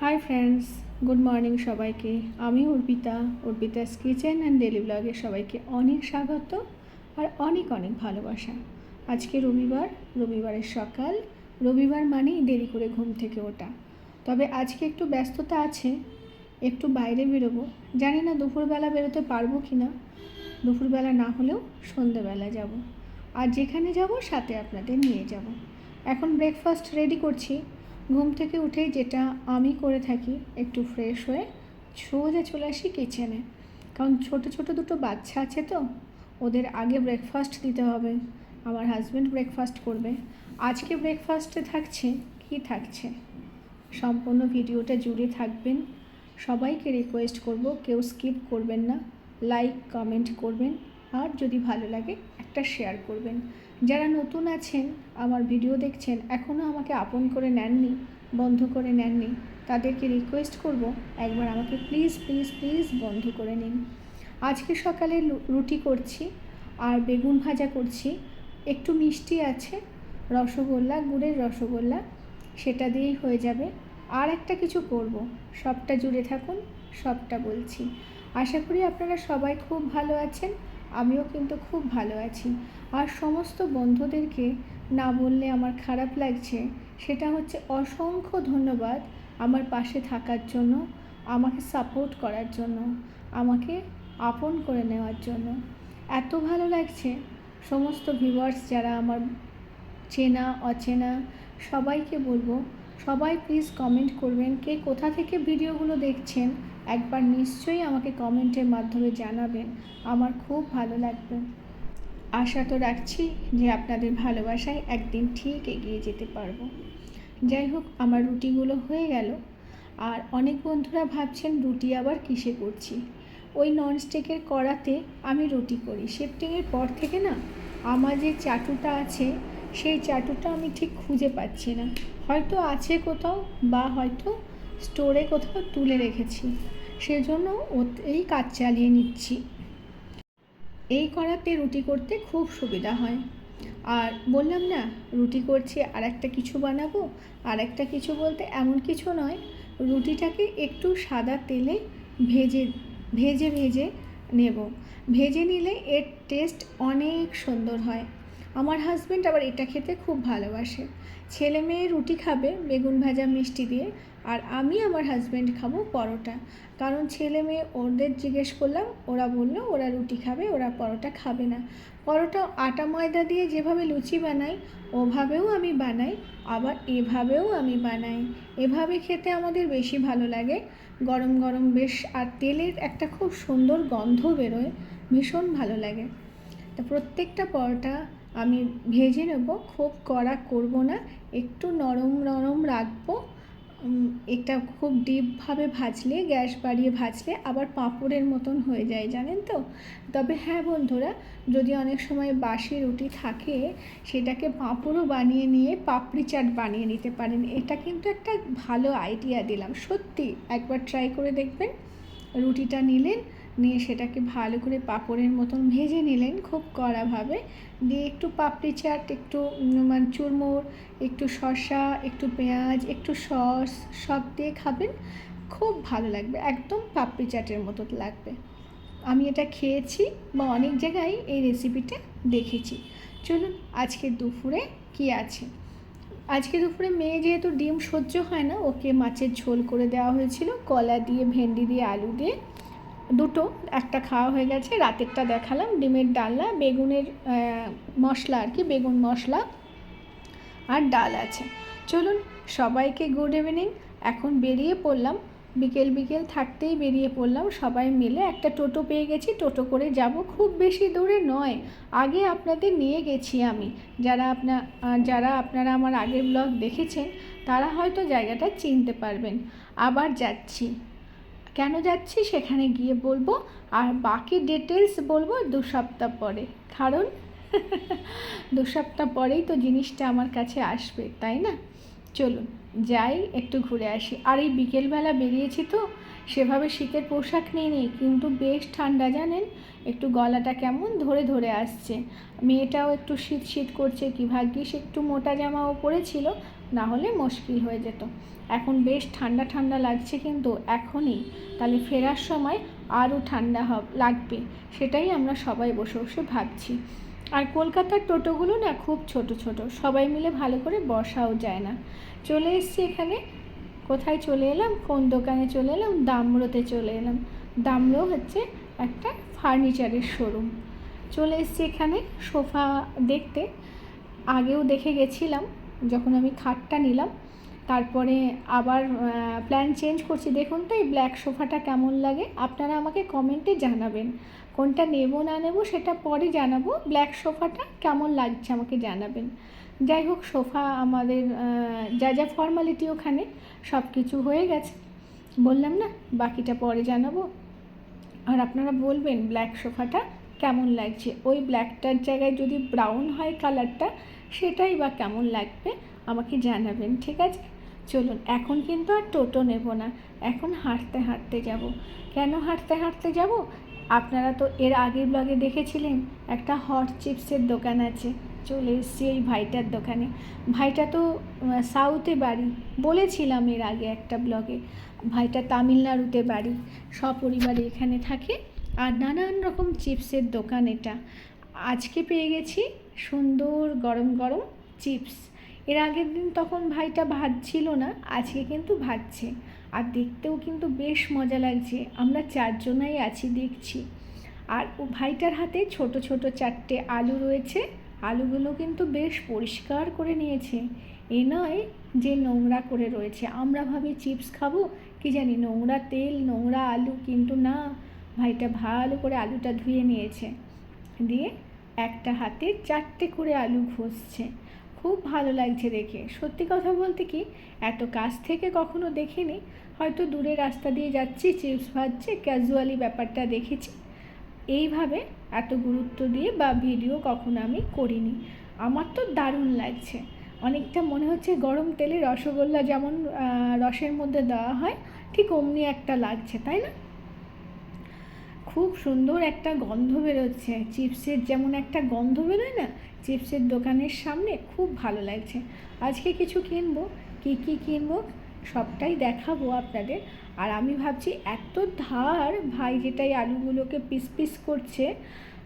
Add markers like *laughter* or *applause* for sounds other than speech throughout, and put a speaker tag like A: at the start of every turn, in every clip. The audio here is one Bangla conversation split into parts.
A: হাই ফ্রেন্ডস গুড মর্নিং সবাইকে। আমি Arpita, Arpita's kitchen and daily ব্লগে সবাইকে অনেক স্বাগত আর অনেক অনেক ভালোবাসা। আজকে রবিবার, রবিবারের সকাল, রবিবার মানেই দেরি করে ঘুম থেকে ওঠা। তবে আজকে একটু ব্যস্ততা আছে, একটু বাইরে বেরোবো। জানি না দুপুরবেলা বেরোতে পারব কি না দুপুরবেলা না হলেও সন্ধেবেলা যাব। আর যেখানে যাব, সাথে আপনাদের নিয়ে যাব। এখন ব্রেকফাস্ট রেডি করছি। ঘুম থেকে উঠেই যেটা আমি করে থাকি, একটু ফ্রেশ হয়ে সোজা চলে আসি কিচেনে কারণ ছোট ছোট দুটো বাচ্চা আছে তো, ওদের আগে ব্রেকফাস্ট দিতে হবে। আমার হাজব্যান্ড ব্রেকফাস্ট করবে। আজকে ব্রেকফাস্টে থাকছে, কি থাকছে? সম্পূর্ণ ভিডিওটা জুড়ে থাকবেন। সবাইকে রিকোয়েস্ট করব, কেউ স্কিপ করবেন না। লাইক কমেন্ট করবেন। আর যদি ভালো লাগে, একটা শেয়ার করবেন। যারা নতুন আছেন, আমার ভিডিও দেখছেন এখনও আমাকে আপন করে নেননি, বন্ধ করে নেননি, তাদেরকে রিকোয়েস্ট করব, একবার আমাকে প্লিজ প্লিজ প্লিজ বন্ধ করে নিন। আজকে সকালে রুটি করছি, আর বেগুন ভাজা করছি, একটু মিষ্টি আছে, রসগোল্লা, গুড়ের রসগোল্লা, সেটা দিয়েই হয়ে যাবে। আর একটা কিছু করব, সবটা জুড়ে থাকুন, সবটা বলছি। আশা করি আপনারা সবাই খুব ভালো আছেন আমিও কিন্তু খুব ভালো আছি। আর সমস্ত বন্ধুদেরকে না বললে আমার খারাপ লাগছে, সেটা হচ্ছে অসংখ্য ধন্যবাদ আমার পাশে থাকার জন্য, আমাকে সাপোর্ট করার জন্য, আমাকে আপন করে নেওয়ার জন্য। এত ভালো লাগছে সমস্ত ভিউয়ার্স যারা আমার চেনা, অচেনা, সবাইকে বলব, সবাই প্লিজ কমেন্ট করবেন কে কোথা থেকে ভিডিওগুলো দেখছেন একবার নিশ্চয়ই আমাকে কমেন্টের মাধ্যমে জানাবেন, আমার খুব ভালো লাগবে। আশা তো রাখছি যে আপনাদের ভালোবাসায় একদিন ঠিক এগিয়ে যেতে পারব। যাই হোক, আমার রুটিগুলো হয়ে গেল। আর অনেক বন্ধুরা ভাবছেন রুটি আবার কিসে করছি? ওই ননস্টিকের কড়াতে আমি রুটি করি। শিফটিংয়ের পর থেকে না, আমার যে চাটুটা আছে, সেই চাটুটা আমি ঠিক খুঁজে পাচ্ছি না। হয়তো আছে কোথাও বা হয়তো স্টোরে কোথাও তুলে রেখেছি। সেজন্য ওতেই কাজ চালিয়ে নিচ্ছি। এই করাতে রুটি করতে খুব সুবিধা হয়। আর বললাম না, রুটি করছি আর একটা কিছু বানাবো? আর একটা কিছু বলতে এমন কিছু নয়। রুটিটাকে একটু সাদা তেলে ভেজে ভেজে ভেজে নেব। ভেজে নিলে এর টেস্ট অনেক সুন্দর হয়। আমার হাজব্যান্ড আবার এটা খেতে খুব ভালোবাসে। ছেলে মেয়ে রুটি খাবে, বেগুন ভাজা, মিষ্টি দিয়ে। আর আমি আমার হাজব্যান্ড খাব পরোটা। কারণ ছেলে মেয়ে ওদের জিজ্ঞেস করলাম, ওরা বলল, ওরা রুটি খাবে, ওরা পরোটা খাবে না। পরোটা আটা ময়দা দিয়ে যেভাবে লুচি বানাই, ওভাবেও আমি বানাই, আবার এভাবেও আমি বানাই। এভাবে খেতে আমাদের বেশি ভালো লাগে। গরম গরম বেশ, আর তেলের একটা খুব সুন্দর গন্ধ বেরোয়, ভীষণ ভালো লাগে। তা প্রত্যেকটা পরোটা আমি ভেজে নেব, খুব কড়া করব না, একটু নরম নরম রাখব এটা খুব ডিপভাবে ভাজলে, গ্যাস বাড়িয়ে ভাজলে আবার পাঁপড়ের মতন হয়ে যায়, জানেন তো? তবে হ্যাঁ বন্ধুরা, যদি অনেক সময় বাসি রুটি থাকে, সেটাকে পাঁপড়ও বানিয়ে নিয়ে পাপড়ি চাট বানিয়ে নিতে পারেন। এটা কিন্তু একটা ভালো আইডিয়া দিলাম। সত্যি, একবার ট্রাই করে দেখবেন। রুটিটা নিলেন নিয়ে সেটাকে ভালো করে পাঁপড়ের মতন ভেজে নিলেন খুব কড়াভাবে। দিয়ে একটু পাপড়ি চাট, একটু মানে চুরমুর, একটু শসা, একটু পেঁয়াজ, একটু সস, সব দিয়ে খাবেন। খুব ভালো লাগবে, একদম পাপড়ি চাটের মতো লাগবে। আমি এটা খেয়েছি বা অনেক জায়গায় এই রেসিপিটা দেখেছি। চলুন আজকে দুপুরে কি আছে? আজকে দুপুরে মেয়ে যেহেতু ডিম সহ্য হয় না, ওকে মাছের ঝোল করে দেওয়া হয়েছিল। কলা দিয়ে, ভেন্ডি দিয়ে, আলু দিয়ে। দুটো, একটা খাওয়া হয়ে গেছে, রাতেরটা দেখালাম, ডিমের ডালনা, বেগুনের মশলা আর কি, বেগুন মশলা আর ডাল আছে। চলুন, সবাইকে গুড ইভিনিং এখন বেরিয়ে পড়লাম, বিকেল বিকেল থাকতেই বেরিয়ে পড়লাম, সবাই মিলে একটা টোটো পেয়ে গেছি, টোটো করে যাব খুব বেশি দূরে নয়, আগে আপনাদের নিয়ে গেছি আমি। যারা আপনা যারা আপনারা আমার আগের ব্লগ দেখেছেন, তারা হয়তো জায়গাটা চিনতে পারবেন। আবার যাচ্ছি। কেন যাচ্ছি সেখানে গিয়ে বলব, আর বাকি ডিটেলস বলব দু সপ্তাহ পরে। কারণ *laughs* দু সপ্তাহ পরেই তো জিনিসটা আমার কাছে আসবে, তাই না? চলুন, যাই, একটু ঘুরে আসি। আর এই বিকেলবেলা বেরিয়েছি তো, সেভাবে শীতের পোশাক নিয়ে নিই, কিন্তু বেশ ঠান্ডা, জানেন? একটু গলাটা কেমন ধরে ধরে আসছে। মেয়েটাও একটু শীত শীত করছে, কি ভাগ্যিস একটু মোটা জামাও পরেছিল না হলে মুশকিল হয়ে যেত। এখন বেশ ঠান্ডা ঠান্ডা লাগছে কিন্তু এখনই। তাহলে ফেরার সময় আরও ঠান্ডা হব, লাগবে। সেটাই আমরা সবাই বসে বসে ভাবছি। আর কলকাতার টোটোগুলো না খুব ছোট ছোট, সবাই মিলে ভালো করে বসাও যায় না। চলে এসছি এখানে। কোথায় চলে এলাম? কোন দোকানে চলে এলাম? দামরোতে চলে এলাম। দামরো হচ্ছে একটা ফার্নিচারের শোরুম। চলে এসছি এখানে সোফা দেখতে। আগেও দেখে গেছিলাম। যখন আমি খাটটা নিলাম, তারপরে আবার প্ল্যান চেঞ্জ করছি। দেখুন তো এই ব্ল্যাক সোফাটা কেমন লাগে। আপনারা আমাকে কমেন্টে জানাবেন। কোনটা নেব, না নেব, সেটা পরে জানাব। ব্ল্যাক সোফাটা কেমন লাগছে আমাকে জানাবেন। যাই হোক, সোফা আমাদের যা যা ফর্মালিটি ওখানে সব কিছু হয়ে গেছে। বললাম না, বাকিটা পরে জানাব। আর আপনারা বলবেন ব্ল্যাক সোফাটা কেমন লাগছে? ওই ব্ল্যাকটার জায়গায় যদি ব্রাউন হয় কালারটা সেটাই বা কেমন লাগবে আমাকে জানাবেন, ঠিক আছে? চলুন, এখন কিন্তু আর টোটো নেব না, এখন হাঁটতে হাঁটতে যাব। কেন হাঁটতে হাঁটতে যাব? আপনারা তো এর আগের ব্লগে দেখেছিলেন, একটা হট চিপসের দোকান আছে, চলে এসেছি এই ভাইটার দোকানে। ভাইটা তো সাউথে বাড়ি, বলেছিলাম এর আগে একটা ব্লগে ভাইটা তামিলনাড়ুতে বাড়ি, সপরিবারে এখানে থাকে, আর নানান রকম চিপসের দোকান এটা। আজকে পেয়ে গেছি সুন্দর গরম গরম চিপস। এর আগের দিন তখন ভাইটা ভাজছিল না, আজকে কিন্তু ভাজছে আর দেখতেও কিন্তু বেশ মজা লাগছে, আমরা চারজনাই আছি দেখছি। আর ও ভাইটার হাতে ছোট ছোট চারটে আলু রয়েছে, আলুগুলো কিন্তু বেশ পরিষ্কার করে নিয়েছে। এ নয় যে নোংরা করে রয়েছে, আমরা ভাবি চিপস খাব, কি জানি নোংরা তেল, নোংরা আলু, কিন্তু না, ভাইটা ভালো করে আলুটা ধুয়ে নিয়েছে। দিয়ে একটা হাতে চারটে করে আলু ঘষছে। খুব ভালো লাগছে দেখে। সত্যি কথা বলতে কি, এত কাছ থেকে কখনো দেখিনি। হয়তো দূরে রাস্তা দিয়ে যাচ্ছি, চিপস ভাজছে ক্যাজুয়ালি ব্যাপারটা দেখেছি। এইভাবে এত গুরুত্ব দিয়ে বা ভিডিও কখনো আমি করিনি। আমার তো দারুণ লাগছে। অনেকটা মনে হচ্ছে গরম তেলে রসগোল্লা যেমন রসের মধ্যে দেওয়া হয়, ঠিক অমনি একটা লাগছে, তাই না? খুব সুন্দর একটা গন্ধ বেরোচ্ছে। চিপসের যেমন একটা গন্ধ বেরোয় না, চিপসের দোকানের সামনে খুব ভালো লাগছে। আজকে কিছু কিনবো, কী কী কিনবো সবটাই দেখাবো আপনাদের। আর আমি ভাবছি এত ধার, ভাই যেটাই আলুগুলোকে পিস পিস করছে,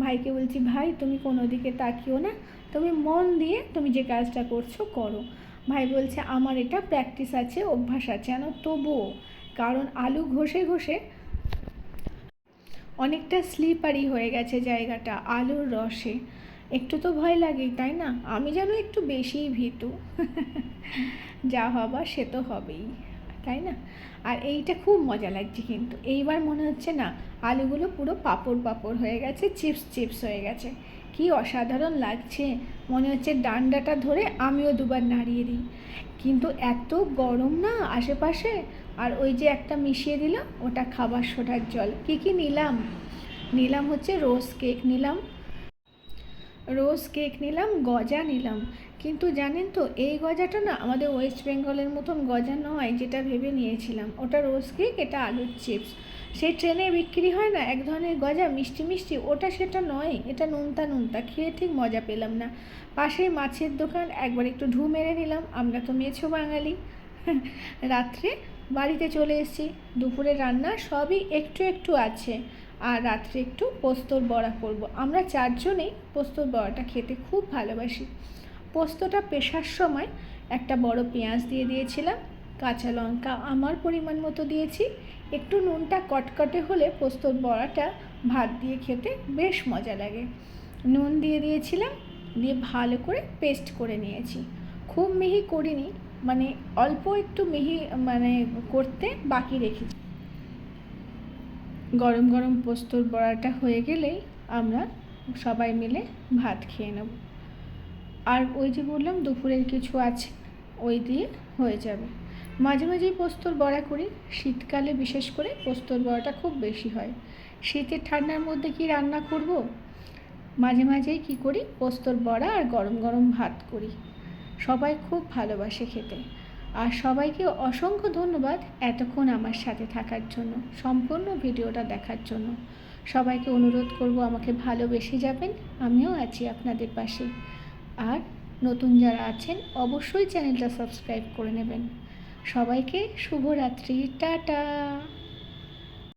A: ভাইকে বলছি, ভাই, তুমি কোনো দিকে তাকিও না, তুমি মন দিয়ে তুমি যে কাজটা করছ করো। ভাই বলছে, আমার এটা প্র্যাকটিস আছে, অভ্যাস আছে। যেন তবুও? কারণ আলু ঘষে ঘষে অনেকটা স্লিপারি হয়ে গেছে জায়গাটা, আলুর রসে। একটু তো ভয় লাগেই, তাই না? আমি যেন একটু বেশিই ভীতু। *laughs* যা হবার সে তো হবেই, তাই না? আর এইটা খুব মজা লাগছে কিন্তু। এইবার মনে হচ্ছে না, আলুগুলো পুরো পাপড় পাপড় হয়ে গেছে, চিপস চিপস হয়ে গেছে। কি অসাধারণ লাগছে। মনে হচ্ছে ডান্ডাটা ধরে আমিও দুবার নাড়িয়ে দিই। কিন্তু এত গরম না আশেপাশে? আর ওই যে একটা মিশিয়ে দিলাম, ওটা খাবার সোডার জল। কি কি নিলাম? নিলাম হচ্ছে রোজ কেক নিলাম। রোজ কেক নিলাম, গজা নিলাম। কিন্তু জানেন তো, এই গজাটা না আমাদের ওয়েস্ট বেঙ্গলের মতন গজা নয় যেটা ভেবে নিয়েছিলাম। ওটা রোজ কেক, এটা আলুর চিপস। সেই ট্রেনে বিক্রি হয় না, এক ধরনের গজা, মিষ্টি মিষ্টি, ওটা সেটা নয়, এটা নুনতা নুনতা, খেয়ে ঠিক মজা পেলাম না। পাশেই মাছের দোকান, একবার একটু ঢু মেরে নিলাম, আমরা তো মেছো বাঙালি। *laughs* রাত্রে বাড়িতে চলে এসেছি। দুপুরে রান্না সবই একটু একটু আছে। আর রাত্রে একটু পোস্তর বড়া করব। আমরা চারজনেই পোস্তর বড়াটা খেতে খুব ভালোবাসি। পোস্তটা পেশার সময় একটা বড় পেঁয়াজ দিয়ে দিয়েছিলাম, কাঁচা লঙ্কা আমার পরিমাণ মতো দিয়েছি। একটু নুনটা কটকটে হলে পোস্তর বড়াটা ভাত দিয়ে খেতে বেশ মজা লাগে। নুন দিয়ে দিয়েছিলাম, দিয়ে ভালো করে পেস্ট করে নিয়েছি। খুব মিহি করিনি মানে অল্প একটু মিহি মানে করতে বাকি রেখেছি গরম গরম পোস্তর বড়াটা হয়ে গেলেই আমরা সবাই মিলে ভাত খেয়ে নেব। আর ওই যে বললাম, দুপুরের কিছু আছে, ওই দিয়ে হয়ে যাবে। মাঝে মাঝেই পোস্তর বড়া করি। শীতকালে বিশেষ করে পোস্তর বড়াটা খুব বেশি হয়। শীতের ঠান্ডার মধ্যে কি রান্না করব? মাঝে মাঝেই কি করি? পোস্তর বড়া আর গরম গরম ভাত করি। সবাই খুব ভালোবাসে খেতে। আর সবাইকে অসংখ্য ধন্যবাদ এতক্ষণ আমার সাথে থাকার জন্য, সম্পূর্ণ ভিডিওটা দেখার জন্য। সবাইকে অনুরোধ করব আমাকে ভালোবেসে যাবেন, আমিও আছি আপনাদের পাশে। আর নতুন যারা আছেন, অবশ্যই চ্যানেলটা সাবস্ক্রাইব করে নেবেন। সবাইকে শুভরাত্রি, টাটা!